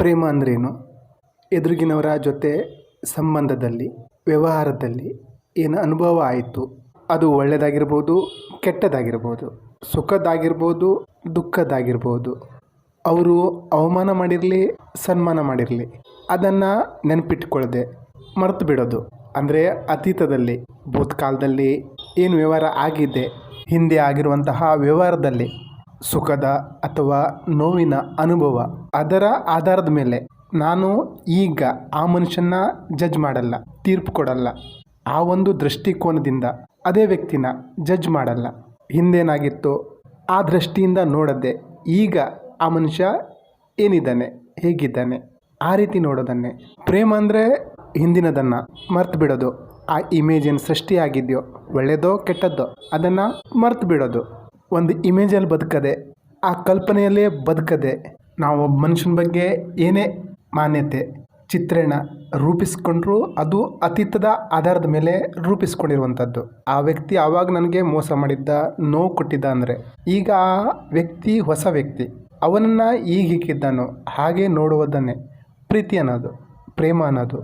ಪ್ರೇಮ ಅಂದ್ರೇನು? ಎದುರಿಗಿನವರ ಜೊತೆ ಸಂಬಂಧದಲ್ಲಿ, ವ್ಯವಹಾರದಲ್ಲಿ ಏನು ಅನುಭವ ಆಯಿತು? ಅದು ಒಳ್ಳೆಯದಾಗಿರ್ಬೋದು, ಕೆಟ್ಟದಾಗಿರ್ಬೋದು ಸುಖದ್ದಾಗಿರ್ಬೋದು ದುಃಖದ್ದಾಗಿರ್ಬೋದು ಅವರು ಅವಮಾನ ಮಾಡಿರಲಿ, ಸನ್ಮಾನ ಮಾಡಿರಲಿ, ಅದನ್ನು ನೆನಪಿಟ್ಕೊಳ್ಳದೆ ಮರೆತು ಬಿಡೋದು. ಅಂದರೆ ಅತೀತದಲ್ಲಿ, ಭೂತ್ಕಾಲದಲ್ಲಿ ಏನು ವ್ಯವಹಾರ ಆಗಿದೆ ಹಿಂದೆ ಆಗಿರುವಂತಹ ವ್ಯವಹಾರದಲ್ಲಿ. ಸುಖದ ಅಥವಾ ನೋವಿನ ಅನುಭವ ಅದರ ಆಧಾರದ ಮೇಲೆ ನಾನು ಈಗ ಆ ಮನುಷ್ಯನ ಜಡ್ಜ್ ಮಾಡಲ್ಲ, ತೀರ್ಪು ಕೊಡಲ್ಲ. ಆ ಒಂದು ದೃಷ್ಟಿಕೋನದಿಂದ ಅದೇ ವ್ಯಕ್ತಿನ ಜಡ್ಜ್ ಮಾಡಲ್ಲ. ಹಿಂದೇನಾಗಿತ್ತು ಆ ದೃಷ್ಟಿಯಿಂದ ನೋಡದೆ ಈಗ ಆ ಮನುಷ್ಯ ಏನಿದ್ದಾನೆ, ಹೇಗಿದ್ದಾನೆ, ಆ ರೀತಿ ನೋಡೋದನ್ನೇ. ಪ್ರೇಮ ಅಂದರೆ ಹಿಂದಿನದನ್ನು ಮರ್ತು ಬಿಡೋದು. ಆ ಇಮೇಜ್ ಏನು ಸೃಷ್ಟಿಯಾಗಿದೆಯೋ ಒಳ್ಳೆಯದೋ ಕೆಟ್ಟದ್ದೋ, ಅದನ್ನು ಮರ್ತು ಬಿಡೋದು. ಒಂದು ಇಮೇಜಲ್ಲಿ ಬದುಕದೆ, ಆ ಕಲ್ಪನೆಯಲ್ಲೇ ಬದುಕದೆ, ನಾವು ಒಬ್ಬ ಮನುಷ್ಯನ ಬಗ್ಗೆ ಏನೇ ಮಾನ್ಯತೆ, ಚಿತ್ರಣ ರೂಪಿಸ್ಕೊಂಡ್ರೂ ಅದು ಅತೀತದ ಆಧಾರದ ಮೇಲೆ ರೂಪಿಸ್ಕೊಂಡಿರುವಂಥದ್ದು. ಆ ವ್ಯಕ್ತಿ ಆವಾಗ ನನಗೆ ಮೋಸ ಮಾಡಿದ್ದ, ನೋವು ಕೊಟ್ಟಿದ್ದ ಅಂದರೆ, ಈಗ ಆ ವ್ಯಕ್ತಿ ಹೊಸ ವ್ಯಕ್ತಿ, ಅವನನ್ನು ಈಗ ಹೀಗಿದ್ದಾನೋ ಹಾಗೆ ನೋಡುವುದನ್ನೇ ಪ್ರೀತಿ ಅನ್ನೋದು, ಪ್ರೇಮ ಅನ್ನೋದು.